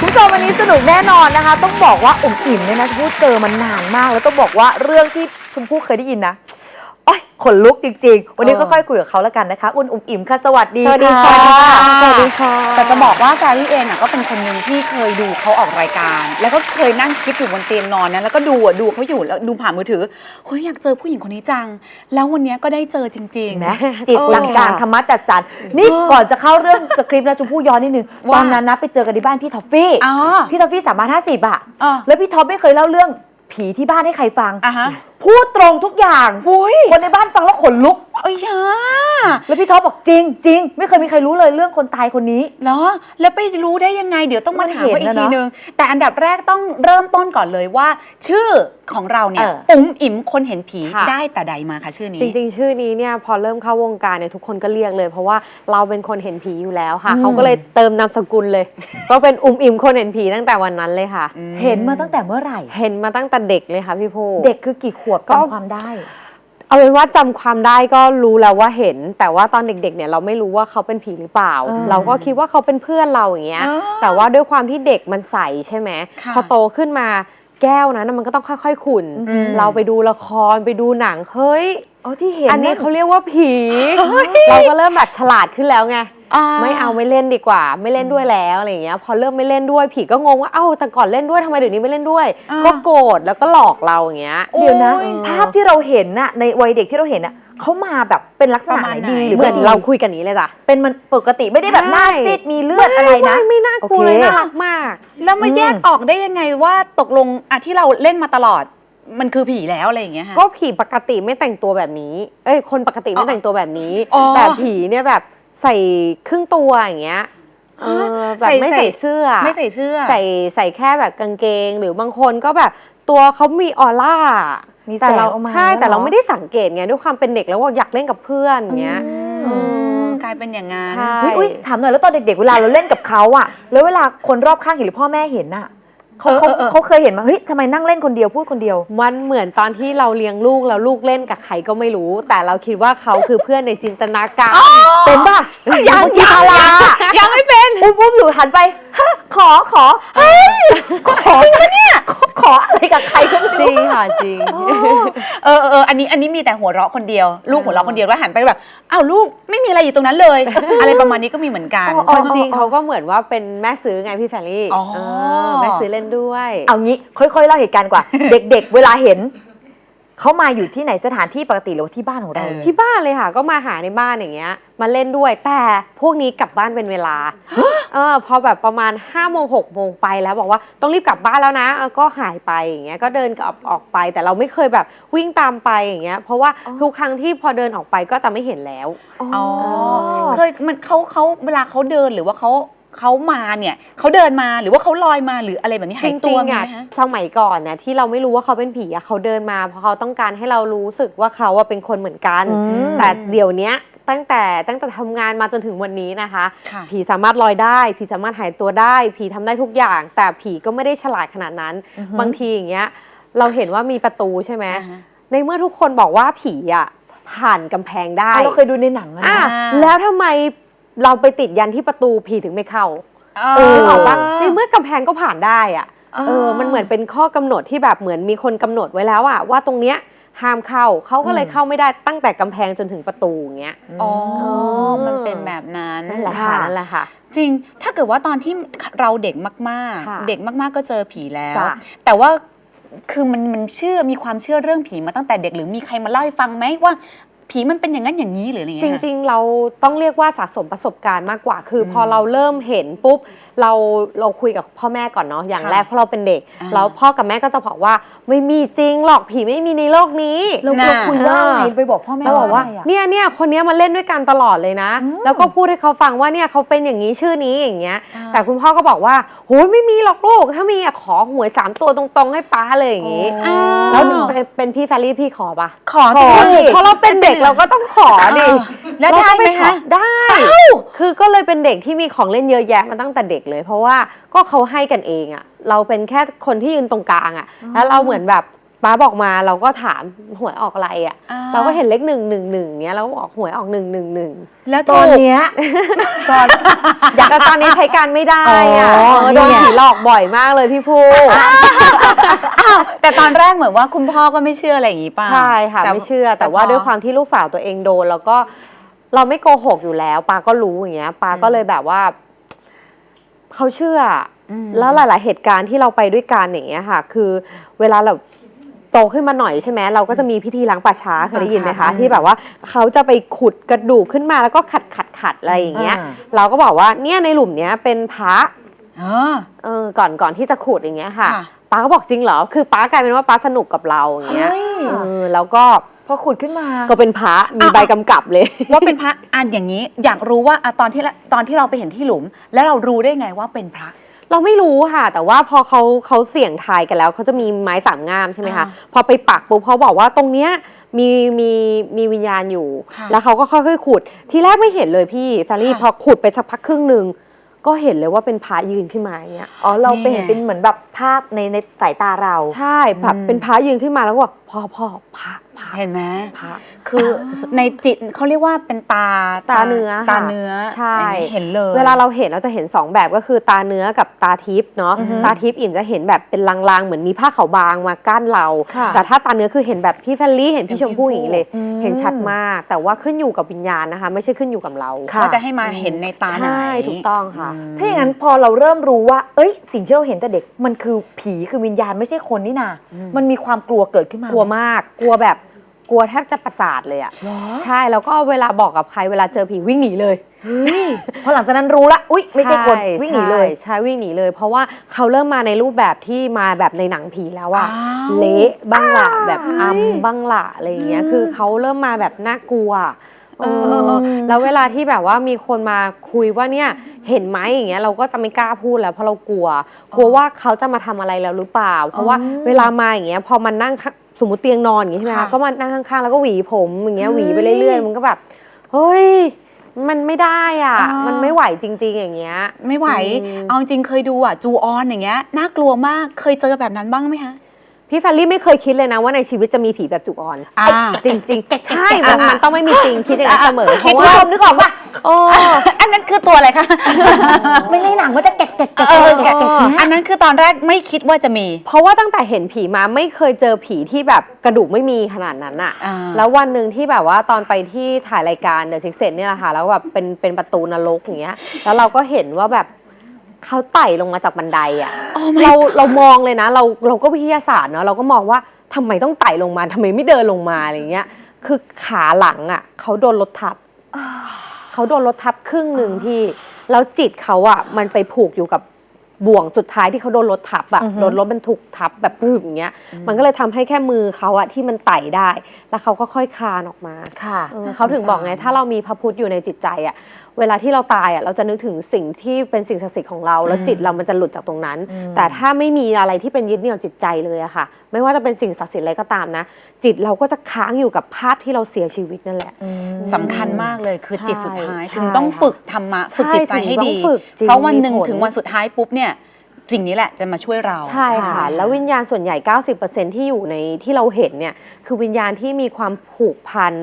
คุณผู้ชมวันนี้สนุกแน่นอนนะคะ ต้องบอกว่าอุ่มอิ่มเนี่ยนะชมพู่เจอมันนานมาก แล้วต้องบอกว่าเรื่องที่ชมพู่เคยได้ยินนะ ขนลุกจริง ๆ วันนี้เออค่อยๆคุยกับเขาแล้วกันนะคะอุ่นอุ่มอิ่มค่ะสวัสดีสวัสดีค่ะค่ะสวัสดีค่ะ แต่จะบอกว่าแฟรี่เองอะก็เป็นคนหนึ่งที่เคยดูเขาออกรายการ แล้วก็เคยนั่งคิดอยู่บนเตียงนอนนะแล้วก็ดูอะดูเขาอยู่แล้วดูผ่านมือถือเฮ้ยอยากเจอผู้หญิงคนนี้จัง แล้ววันเนี้ยก็ได้เจอจริงเห็นๆไหมจิตเออสั่งการธรรมะจัดสรรนี่ก่อนจะเข้าเรื่องสคริปต์นะชมพู่ย้อนนิดนึงว่า ตอนนั้นนะไปเจอกันที่บ้านพี่ท็อฟฟี่อ๋อ พี่ท็อฟฟี่สามพันห้าสิบอะอ่าแล้วพี่ท็อปไม่เคยเล่าเรื่องผีที่บ้านให้ใครฟัง อะฮะพูดตรงทุกอย่างอุ้ยคนในบ้านฟังแล้วขนลุก เอ้ยยาแล้วพี่ท็อปบอกจริงจริงไม่เคยมีใครรู้เลยเรื่องคนตายคนนี้ เหรอ แล้วไปรู้ได้ยังไง เดี๋ยวต้องมาถามมันว่าเห็อีนกนะทีนึง แต่อันดับแรกต้องเริ่มต้นก่อนเลยว่า ชื่อของเราเนี่ยเอออุ๋มอิ๋มคนเห็นผีค่ะ ได้แต่ใดมาคะชื่อนี้ จริงๆ ชื่อนี้เนี่ยพอเริ่มเข้าวงการเนี่ยทุกคนก็เรียกเลย เพราะว่าเราเป็นคนเห็นผีอยู่แล้วค่ะอืมเขาก็เลยเติมนามสกุลเลย ก็เป็นอุ้มอิ่มคนเห็นผีตั้งแต่วันนั้นเลยค่ะ เห็นมาตั้งแต่เมื่อไหร่ เห็นมาตั้งแต่เด็กเลยค่ะพี่ภูเด็กคือกี่ขวบก็ จำความได้ เอาเป็นว่าจำความได้ก็รู้แล้วว่าเห็น แต่ว่าตอนเด็กๆเนี่ยเราไม่รู้ว่าเขาเป็นผีหรือเปล่าเออเราก็คิดว่าเขาเป็นเพื่อนเราอย่างเงี้ยเออแต่ว่าด้วยความที่เด็กมันใสใช่ไหมค่ะพอโตขึ้นมาแก้วนั้นนะมันก็ต้องค่อย ๆ ขุ่นอืม เราไปดูละครไปดูหนังเฮ้ย อ๋อที่เห็นอันนี้ะเขาเรียกว่าผี เราก็เริ่มแบบฉลาดขึ้นแล้วไงอ่าไม่เอาไม่เล่นดีกว่า ไม่เล่นด้วยแล้วอะไรอย่างเงี้ย พอเริ่มไม่เล่นด้วยผีก็งงว่าเอ้าแต่ก่อนเล่นด้วยทำไมเดี๋ยวนี้ไม่เล่นด้วยอ่าก็โกรธแล้วก็หลอกเราอย่างเงี้ยเดี๋ยวนะโอ้ยภาพที่เราเห็นน่ะในวัยเด็กที่เราเห็นน่ะเขามาแบบเป็นลักษณะประมาณไหนไหนดีหรือเหมือนไม่ดีเราคุยกันนี้เลยจ้ะเป็นมันปกติไม่ได้แบบหน้าใช่ซีดมีเลือดอะไรนะไม่ไม่น่ากลัวเลยโอเคน่ารักมาก แล้วมาอืมแยกออกได้ยังไงว่าตกลงอะที่เราเล่นมาตลอด มันคือผีแล้วอะไรอย่างเงี้ยค่ะ ก็ผีปกติไม่แต่งตัวแบบนี้ เอ้ย คนปกติอ๋ไม่อแต่งตัวแบบนี้ อ๋อแต่ผีเนี่ยแบบใส่ครึ่งตัวอย่างเงี้ย เออ แบบไม่ใส่ เสื้อ ไม่ใส่เสื้อ ใส่ใส่แค่แบบกางเกง หรือบางคนก็แบบตัวเขามีออร่า มีแต่เราแสงออกมาใช่แล้วแต่เราเนอะ ไม่ได้สังเกตไงด้วยความเป็นเด็กแล้วว่าอยากเล่นกับเพื่อนอย่างเงี้ย อืมกลายเป็นอย่างนั้น ใช่ อุ๊ยอุ๊ยถามหน่อยแล้วตอนเด็กๆเวลาเราเล่นกับเขาอะแล้วเวลาคนรอบข้างเห็นหรือพ่อแม่เห็นน่ะ เขาเออเขาเออเออเขาเคยเห็นมาเฮ้ยทำไมนั่งเล่นคนเดียวพูดคนเดียว มันเหมือนตอนที่เราเลี้ยงลูกแล้วลูกเล่นกับใครก็ไม่รู้ แต่เราคิดว่าเขาคือเพื่อนในจินตนาการ เป็นป่ะยังกีตารายังไม่เป็น อุ้มอุ้มอยู่หันไปฮะ ขอขอเฮ้ยขอจริงปะเนี่ยขอขออะไรกับใครก็ไม่จริรู้งค่ะจริง เออเออเอออันนี้อันนี้มีแต่หัวเราะคนเดียว ลูกหัวเราะคนเดียวแล้วหันไปแบบอ้าวลูกไม่มีอะไรอยู่ตรงนั้นเลย อะไรประมาณนี้ก็มีเหมือนกันความจริงเขาก็เหมือนว่าเป็นแม่ซื้อไงพี่แฟรรี่อ๋อ เออแม่ซื้อเล่นด้วย เอางี้ค่อยๆเล่าเหตุการณ์กว่า เด็กๆ เวลาเห็น เขามาอยู่ที่ไหนสถานที่ปกติหรือว่าที่บ้านของเรา เออ ที่บ้านเลยค่ะ ก็มาหาในบ้านอย่างเงี้ย มาเล่นด้วย แต่พวกนี้กลับบ้านเป็นเวลา เออพอแบบประมาณ5้าโมงหกโมงไปแล้วบอกว่าต้องรีบกลับบ้านแล้วนะเออก็หายไปอย่างเงี้ย ก็เดินกลับออกไป แต่เราไม่เคยแบบวิ่งตามไปอย่างเงี้ย เพราะว่าทุกครั้งที่พอเดินออกไปก็จะไม่เห็นแล้ว อ๋อ เคยมันเขาเขาเวลาเขาเดินหรือว่าเขา เขามาเนี่ยเขาเดินมาหรือว่าเขาลอยมาหรืออะไรแบบนี้จหายริตัวงมีๆอะไหมฮะสมัยก่อนนะที่เราไม่รู้ว่าเขาเป็นผีอะเขาเดินมาเพราะเขาต้องการให้เรารู้สึกว่าเขาอะเป็นคนเหมือนกัน อืมแต่เดี๋ยวเนี้ยตั้งแต่ตั้งแต่ทำงานมาจนถึงวันนี้นะคะ ค่ะ ผีสามารถลอยได้ ผีสามารถหายตัวได้ ผีทำได้ทุกอย่าง แต่ผีก็ไม่ได้ฉลาดขนาดนั้น บางทีอย่างเงี้ยเราเห็นว่ามีประตูใช่ไหมอ่าฮะ ในเมื่อทุกคนบอกว่าผีอะผ่านกำแพงได้ เราเคยดูในหนังอะอะนะแล้วทำไม เราไปติดยันที่ประตูผีถึงไม่เข้าเอนึกออกปะในเมื่อกำแพงก็ผ่านได้อะอ่าเออมันเหมือนเป็นข้อกำหนดที่แบบเหมือนมีคนกำหนดไว้แล้วอะว่าตรงเนี้ยห้ามเข้าเขาก็เลยเข้าไม่ได้ตั้งแต่กำแพงจนถึงประตูอย่างเงี้ย อ๋อ มันเป็นแบบนั้นนั่นแหละค่ะนั่นแหละค่ะ จริง ถ้าเกิดว่าตอนที่เราเด็กมากค่ะๆเด็กมากๆก็เจอผีแล้วจ้ะแต่ว่าคือมันมันเชื่อมีความเชื่อเรื่องผีมาตั้งแต่เด็กหรือมีใครมาเล่าให้ฟังไหมว่า ผีมันเป็นอย่างนั้นอย่างนี้หรืออะไรอย่างจเงี้ยริง ๆ เราต้องเรียกว่าสะสมประสบการณ์มากกว่า คืออพอเราเริ่มเห็นปุ๊บ เราเราคุยกับพ่อแม่ก่อนเนาะ อย่างค่ะแรกเพราะเราเป็นเด็ก อ่า แล้วพ่อกับแม่ก็จะบอกว่าไม่มีจริงหรอกผีไม่มีในโลกนี้ เราน่ะ เราคุยว่าเออไงไปบอกพ่อแม่เราบอกว่าะไรอะเนี่ยเนี่ยคนเนี้ยมาเล่นด้วยกันตลอดเลยนะอืมแล้วก็พูดให้เขาฟังว่าเนี่ยเขาเป็นอย่างนี้ชื่อนี้อย่างเงี้ย อ่า แต่คุณพ่อก็บอกว่าโหยไม่มีหรอกลูก ถ้ามีอะขอหวยสามตัวตรงๆ ให้ป้าเลยอย่างงี้อ้าวแล้วเป็นเป็นพี่แฟรรี่พี่ขอปะขอขสิอคะสิ เพราะเราเป็นเด็กเราก็ต้องขอดิเออแล้วได้ไหมคะ ได้ คือก็เลยเป็นเด็กที่มีของเล่นเยอะแยะมาตั้งแต่เด็กเลย เพราะว่าก็เขาให้กันเองอะเราเป็นแค่คนที่ยืนตรงกลางอะแล้วเราเหมือนแบบ ป้าบอกมาเราก็ถามหวยออกอะไรอะ อ่า เราก็เห็นเลขหนึ่งหนึ่งหนึ่งเนี้ยเราก็บอกหวยออกหนึ่งหนึ่งหนึ่งแล้วตถูอนก เนี้ยตอน แต่ตอนนี้ใช้การไม่ได้อะอ๋อเออโดนนี่ไง ผีหลอกบ่อยมากเลยพี่ภูอ้าวแต่ตอนแรกเหมือนว่าคุณพ่อก็ไม่เชื่ออะไรอย่างงี้ป่ะใช่ค่ะแต่ไม่เชื่อ แต่ว่าพอ ด้วยความที่ลูกสาวตัวเองโดน แล้วก็เราไม่โกหกอยู่แล้วปาก็รู้อย่างเงี้ยปาก็เลยแบบว่าเขาเชื่ออม แล้วหลาย ๆ เหตุการณ์ที่เราไปด้วยกันอย่างเงี้ยค่ะ คือเวลาเรา โตขึ้นมาหน่อยใช่ไหมเราก็จะมีพิธีล้างป่าช้าเคยได้ยินไหมคะ ที่แบบว่าเขาจะไปขุดกระดูกขึ้นมาแล้วก็ขัดขัดขัดอะไรอย่างเงี้ยอ่าเราก็บอกว่าเนี่ยในหลุมเนี้ยเป็นพระเออเออก่อนก่อนที่จะขุดอย่างเงี้ยค่ะค่ะป้าก็บอกจริงเหรอคือป้ากลายเป็นว่าป้าสนุกกับเราอย่างเงี้ยเฮ้ยเออแล้วก็พอขุดขึ้นมาก็เป็นพระมีใบกำกับเลย ว่าเป็นพระอันอย่างนี้ อยากรู้ว่าอะตอนที่ละตอนที่เราไปเห็นที่หลุม แล้วเรารู้ได้ไงว่าเป็นพระ เราไม่รู้ค่ะ แต่ว่าพอเขาเขาเสี่ยงทายกันแล้วเขาจะมีไม้สามงามใช่ไหมคะอ่าพอไปปักปุ๊บเขาบอกว่าตรงเนี้ยมีมีมีวิญญาณอยู่ค่ะแล้วเขาก็ค่อยๆขุด ทีแรกไม่เห็นเลยพี่แฟรี่ค่ะพอขุดไปสักพักครึ่งหนึ่งก็เห็นเลยว่าเป็นพระยืนขึ้นมาอย่างเงี้ยอ๋อเราไปนี่ไงเห็นเป็นเหมือนแบบภาพในในสายตาเรา ใช่แบบเป็นพระยืนขึ้นมาแล้วก็บอก พ่อพ่อพระพระเห็นไหมพระคือในจิตเขาเรียกว่าเป็นตาตาเนื้อตาค่ะเนื้อใช่เห็นเลย เวลาเราเห็นเราจะเห็น 2 แบบก็คือตาเนื้อกับตาทิพย์เนาะอือฮึตาทิพย์อิ่มจะเห็นแบบเป็นลางๆ เหมือนมีผ้าขาวบางมากั้นเราค่ะแต่ถ้าตาเนื้อคือเห็นแบบพี่แฟลลี่เห็นพี่ชมพู่อย่างนี้เลยอืมเห็นชัดมาก แต่ว่าขึ้นอยู่กับวิญญาณนะคะ ไม่ใช่ขึ้นอยู่กับเราค่ะว่าจะให้มาเห็นในตาไหนใช่ถูกต้องค่ะถ้าอย่างนั้นพอเราเริ่มรู้ว่า เอ้ย สิ่งที่เราเห็นแต่เด็กมันคือผีคือวิญญาณไม่ใช่คนนี่นามันมีความกลัวเกิดขึ้นมากลัวมาก กลัวแบบกลัวแทบจะประสาทเลยอะใช่แล้วก็เวลาบอกกับใครเวลาเจอผีวิ่งหนีเลยเฮ้ยพอหลังจากนั้นรู้ละอุ๊ย ไม่ใช่คนวิ่งหนีเลยใช่ใช่วิ่งหนีเลย เพราะว่าเขาเริ่มมาในรูปแบบที่มาแบบในหนังผีแล้วอะอ้าวเละบ้างละแบบอัมบ้างละอะไรอย่างเงี้ยคือเขาเริ่มมาแบบน่ากลัวเออเออเออแล้วเวลาที่แบบว่ามีคนมาคุยว่าเนี่ยเห็นไหมอย่างเงี้ยเราก็จะไม่กล้าพูดแล้วเพราะเรากลัว กลัวว่าเขาจะมาทำอะไรเราหรือเปล่า เพราะว่าเวลามาอย่างเงี้ยพอมันนั่งข้าง สมมติเตียงนอนอย่างงี้ใช่ไหมค่ะคะก็มานั่งข้างๆแล้วก็หวีผมอย่างเงี้ยหวีไปเรื่อยๆ มันก็แบบเฮ้ยมันไม่ได้อะมันไม่ไหวจริง ๆ อย่างเงี้ย ไม่ไหว อืม เอาจริงๆเคยดูอะ จูออนอย่างเงี้ย น่ากลัวมาก เคยเจอแบบนั้นบ้างไหมคะ พี่แฟรรี่ไม่เคยคิดเลยนะว่าในชีวิตจะมีผีแบบจุกอ่อน อ่า จริงๆใช่มันมันต้องไม่มีจริงคิดอย่างนั้นเสมอเพคิดราะว่าว่านึกออกปะโอ้ อันนั้นคือตัวอะไรคะ ไม่ในหนังมันจะแกะแกะแกะเออแกะแกะอันนั้นคือตอนแรกไม่คิดว่าจะมี เพราะว่าตั้งแต่เห็นผีมาไม่เคยเจอผีที่แบบกระดูกไม่มีขนาดนั้นอะอ่า แล้ววันหนึ่งที่แบบว่าตอนไปที่ถ่ายรายการ The Six Sense เนี่ยแหละค่ะแล้วแบบเป็นเป็นประตูนรกอย่างเงี้ย แล้วเราก็เห็นว่าแบบ เขาไต่ลงมาจากบันไดอะ Oh my เราเรามองเลยนะ เราเราก็วิทยาศาสตร์เนาะเราก็มองว่าทำไมต้องไต่ลงมาทำไมไม่เดินลงมาอะไรเงี้ย คือขาหลังอะเขาโดนรถทับเขาโดนรถทับครึ่งหนึ่งพี่แล้วจิตเขาอะมันไปผูกอยู่กับบ่วงสุดท้ายที่เขาโดนรถทับอะโดนรถบรรทุกทับแบบรึบอย่างเงี้ย มันก็เลยทำให้แค่มือเขาอะที่มันไต่ได้ แล้วเขาก็ค่อยคลานออกมา ค่ะ เออเขาถึงบอกไง ถ้าเรามีพระพุทธอยู่ในจิตใจอะ เวลาที่เราตายอะเราจะนึกถึงสิ่งที่เป็นสิ่งศักดิ์สิทธิ์ของเรา แล้วจิตเรามันจะหลุดจากตรงนั้น แต่ถ้าไม่มีอะไรที่เป็นยึดเหนี่ยวจิตใจเลยอะค่ะ ไม่ว่าจะเป็นสิ่งศักดิ์สิทธิ์อะไรก็ตามนะ จิตเราก็จะค้างอยู่กับภาพที่เราเสียชีวิตนั่นแหละ สำคัญมากเลยคือจิตสุดท้าย ใช่ถึงต้องฝึกธรรมะ ฝึกจิตใจให้ดีถึงต้องฝึกจริงเพราะวันหนึ่งมีผล ถึงวันสุดท้ายปุ๊บเนี่ย สิ่งนี้แหละจะมาช่วยเราใช่ค่ะ แล้ววิญญาณส่วนใหญ่ 90%ที่อยู่ในที่เราเห็นเนี่ยคือวิญญาณที่มีความผูกพัน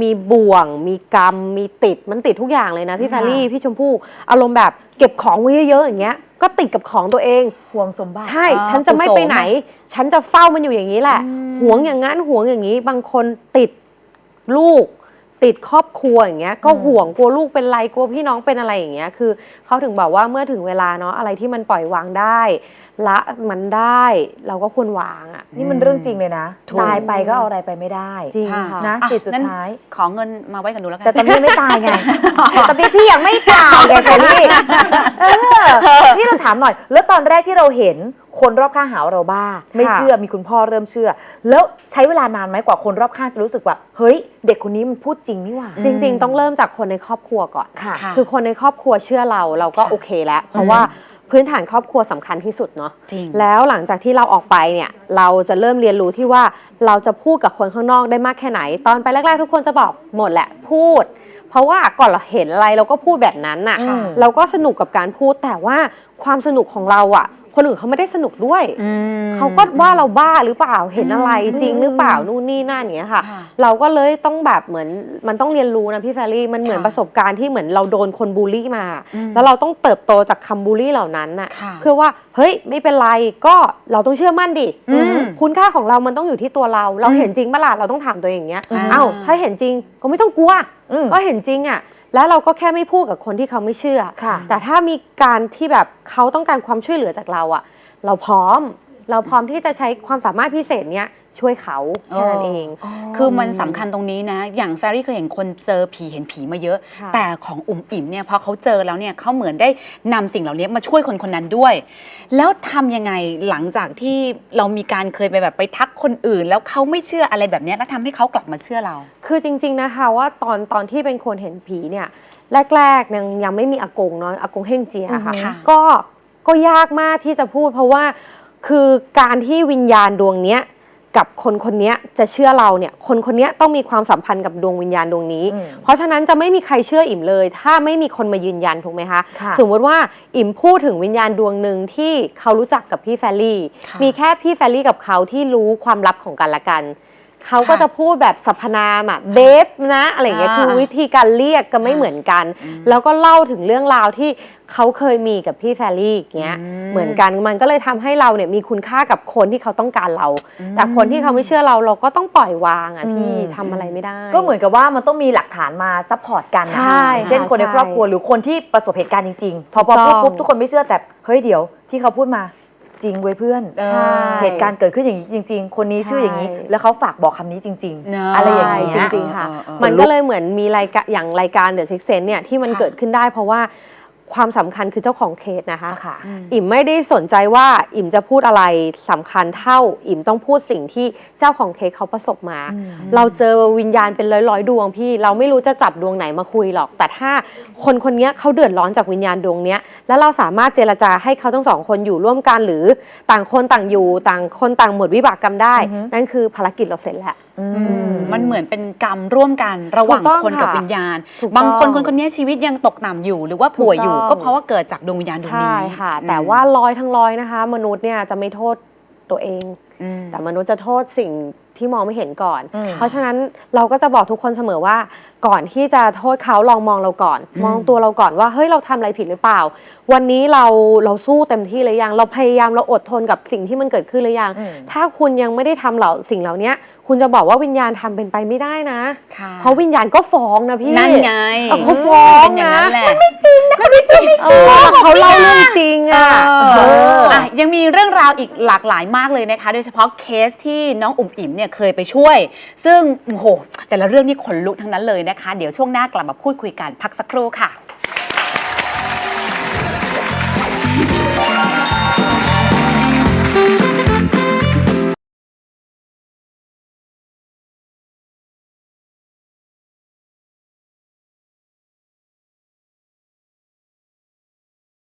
มีบ่วง มีกรรม มีติดมันติดทุกอย่างเลยนะพี่แฟรรี่พี่ชมพู่อารมณ์แบบเก็บของไว้เยอะๆอย่างเงี้ยก็ติดกับของตัวเอง ห่วงสมบัติ ใช่อ่าฉันจะไม่กุศลไปไหน ฉันจะเฝ้ามันอยู่อย่างนี้แหละหวงอย่างนั้นหวงอย่างนี้ บางคนติดลูก ติดครอบครัวอย่างเงี้ยก็ห่วงกลัวลูกเป็นไรกลัวพี่น้องเป็นอะไรอย่างเงี้ยคือเขาถึงบอกว่าเมื่อถึงเวลาเนาะอะไรที่มันปล่อยวางได้ ละมันได้ เราก็ควรวางอะ นี่มันเรื่องจริงเลยนะ ถูก ตายไปก็เอาอะไรไปไม่ได้ จริงค่ะค่ะนะอ่จิตสุดงั้นท้าย ขอเงินมาไว้กับหนูแล้วกัแต่ตอนนี้ยังไม่ตายไงตอนนี้พี่ยังไม่ตายไงเจลลี่เออนี่เราถามหน่อย แล้วตอนแรกที่เราเห็นคนรอบข้างหาว่าเราบ้า ไม่เชื่อมีคุณพ่อเริ่มเชื่อ แล้วใช้เวลานานไหมกว่าคนรอบข้างจะรู้สึกว่า เฮ้ย เด็กคนนี้มันพูดจริงนี่หว่า จริง ๆ ต้องเริ่มจากคนในครอบครัวก่อนค่ะค่ะคือคนในครอบครัวเชื่อเราเราก็โอเคแล้ว เพราะว่า พื้นฐานครอบครัวสำคัญที่สุดเนาะจริง แล้วหลังจากที่เราออกไปเนี่ยเราจะเริ่มเรียนรู้ที่ว่าเราจะพูดกับคนข้างนอกได้มากแค่ไหน ตอนไปแรกๆทุกคนจะบอกหมดแหละพูด เพราะว่าก่อนเราเห็นอะไรเราก็พูดแบบนั้นน่ะ ค่ะ เราก็สนุกกับการพูดแต่ว่าความสนุกของเราอะ คคนอื่นเขาไม่ได้สนุกด้วย อืม เขาก็ว่าเราบ้าหรือเปล่าเห็นอะไรอืมจริงหรือเปล่านู่นนี่นั่นอย่างเงี้ยค่ะ ค่ะเราก็เลยต้องแบบเหมือนมันต้องเรียนรู้นะพี่แฟรรี่มันเหมือนค่ะประสบการณ์ที่เหมือนเราโดนคนบูลลี่มา อืมแล้วเราต้องเติบโตจากคำบูลลี่เหล่านั้นน่ะค่ะเพื่อว่าเฮ้ยไม่เป็นไรก็เราต้องเชื่อมั่นดิอืมคุณค่าของเรามันต้องอยู่ที่ตัวเรา เราอืมเห็นจริงปะล่ะเราต้องถามตัวเองอย่างเงี้ยอ่า เอ้าถ้าเห็นจริงก็ไม่ต้องกลัวอืมก็เห็นจริงอะ แล้วเราก็แค่ไม่พูดกับคนที่เขาไม่เชื่อค่ะแต่ถ้ามีการที่แบบเขาต้องการความช่วยเหลือจากเราอะเราพร้อม เราพร้อมที่จะใช้ความสามารถพิเศษเนี้ยช่วยเขาแค่นั้นเอง คือมันสำคัญตรงนี้นะ อย่างแฟรี่เคยเห็นคนเจอผีเห็นผีมาเยอะ ค่ะ แต่ของอุ่มอิ่มเนี่ยพอเขาเจอแล้วเนี่ยเขาเหมือนได้นำสิ่งเหล่านี้มาช่วยคนคนนั้นด้วย แล้วทำยังไงหลังจากที่เรามีการเคยไปแบบไปทักคนอื่น แล้วเขาไม่เชื่ออะไรแบบเนี้ยแล้วทำให้เขากลับมาเชื่อเรา คือจริงๆนะคะว่าตอนตอนที่เป็นคนเห็นผีเนี่ยแรกๆยังยังไม่มีอากงเนาะอากงเฮงเจียค่ะ อือฮึค่ะ ก็ก็ยากมากที่จะพูดเพราะว่า คือการที่วิญญาณดวงเนี้ยกับคนคนเนี้ยจะเชื่อเราเนี่ยคนคนเนี้ยต้องมีความสัมพันธ์กับดวงวิญญาณดวงนี้ อืมเพราะฉะนั้นจะไม่มีใครเชื่ออิ่มเลย ถ้าไม่มีคนมายืนยันถูกไหมคะค่ะสมมติว่าอิ่มพูดถึงวิญญาณดวงหนึ่งที่เขารู้จักกับพี่แฟรรี่ ค่ะ มีแค่พี่แฟรรี่กับเขาที่รู้ความลับของกันและกัน เขาก็ค่ะจะพูดแบบสรรพนามอะเบฟนะอะไรอย่างเงี้ยอ่าคือวิธีการเรียกก็ไม่เหมือนกัน แล้วก็เล่าถึงเรื่องราวที่เขาเคยมีกับพี่แฟรรี่อย่างเงี้ยอืม เหมือนกันมันก็เลยทำให้เราเนี่ยมีคุณค่ากับคนที่เขาต้องการเรา แต่คนที่เขาไม่เชื่อเราเราก็ต้องปล่อยวางอะพี่อืมทำอะไรไม่ได้ ก็เหมือนกับว่ามันต้องมีหลักฐานมาซัพพอร์ตกันนะใช่เช่นค่ะคนในใช่ครอบครัวหรือคนที่ประสบเหตุการณ์จริงๆพอพอถูพูดกต้อง ปุ๊บทุกคนไม่เชื่อแต่เฮ้ยเดี๋ยวที่เขาพูดมา จริงเว้ยเพื่อนเออใช่เหตุการณ์เกิดขึ้นอย่างนี้จริง ๆ คนนี้ชื่ออย่างนี้ ใช่ แล้วเขาฝากบอกคำนี้จริง เนอะๆ อะไรอย่างใช่เงี้ย จริงๆค่ะเออเออ มันก็เลยเหมือนมีรายการอย่างรายการ The Six Sense เนี่ยที่มันค่ะ เกิดขึ้นได้เพราะว่า ความสำคัญคือเจ้าของเคสนะคะ ค่ะ อิ่มไม่ได้สนใจว่าอิ่มจะพูดอะไรสำคัญเท่า อิ่มต้องพูดสิ่งที่เจ้าของเค้กเขาประสบมาอืมเราเจอวิญญาณเป็นร้อยร้อยๆดวงพี่ เราไม่รู้จะจับดวงไหนมาคุยหรอก แต่ถ้าคนคนเนี้ยเขาเดือดร้อนจากวิญญาณดวงเนี้ย แล้วเราสามารถเจรจาให้เขาทั้งสองคนอยู่ร่วมกันหรือต่างคนต่างอยู่ต่างคนต่างหมดวิบากกรรมได้อือฮึนั่นคือภารกิจเราเสร็จแล้วอือืมมมันเหมือนเป็นกรรมร่วมกันระหว่างถูกต้องคนกับค่ะวิญญาณ ถูกต้องบางคนคนคนนี้ชีวิตยังตกต่ำอยู่ หรือว่าป่วยอยู่ถูกต้องก็เพราะว่าเกิดจากดวงวิญญาณดวงนี้ใช่ค่ะอืมแต่ว่าร้อยทั้งร้อยนะคะ มนุษย์เนี่ยจะไม่โทษตัวเองอืมแต่มนุษย์จะโทษสิ่ง ที่มองไม่เห็นก่อน อืม เพราะฉะนั้นเราก็จะบอกทุกคนเสมอว่า ก่อนที่จะโทษเขาลองมองเราก่อน มองตัวเราก่อนว่าเฮ้ยเราทำอะไรผิดหรือเปล่า วันนี้เราเราสู้เต็มที่หรือยัง เราพยายามเราอดทนกับสิ่งที่มันเกิดขึ้นหรือยัง อืม ถ้าคุณยังไม่ได้ทำเหล่าสิ่งเหล่านี้คุณจะบอกว่าวิญญาณทำเป็นไปไม่ได้นะ ค่ะเพราะวิญญาณก็ฟ้องนะพี่นั่นไงเออเขาฟ้องเป็นอย่างนั้นแหละเออเขาเล่าเรื่องจริงอะเอเอออ อะยังมีเรื่องราวอีกหลากหลายมากเลยนะคะ โดยเฉพาะเคสที่น้องอุ๋มอิ่มเนี่ยเคยไปช่วย ซึ่งโอ้โหแต่ละเรื่องนี่ขนลุกทั้งนั้นเลยนะคะ เดี๋ยวช่วงหน้ากลับมาพูดคุยกันพักสักครู่ค่ะ